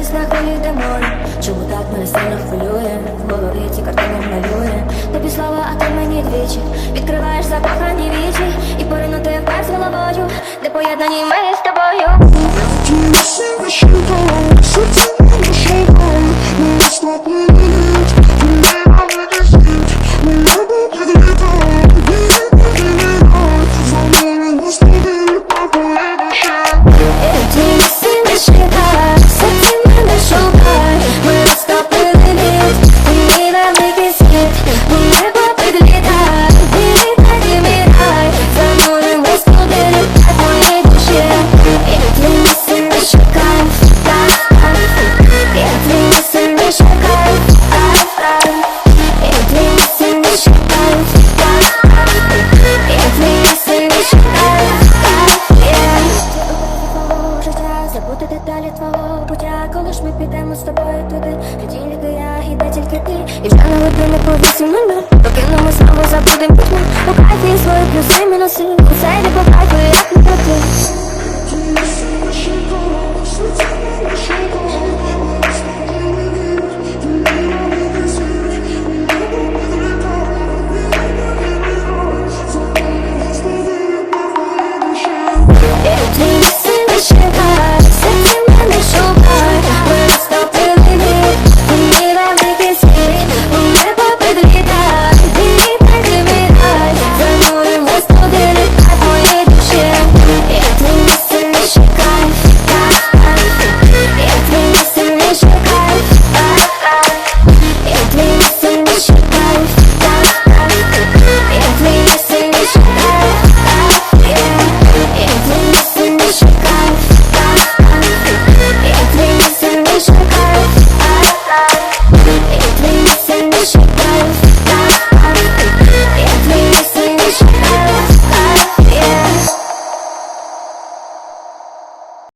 дивились на хвилі, де море. Чому так мене сильно хвилює? В голові ці картини малює. Тобі слова, а ти мені двічі. Відкриваєш закохані вічі і поринути в пер з головою, де поєднані ми з тобою. Сильно ж ми підемо з тобою туди Де тільки я і де тільки ти. І вже на години по вісім нуль Покинемо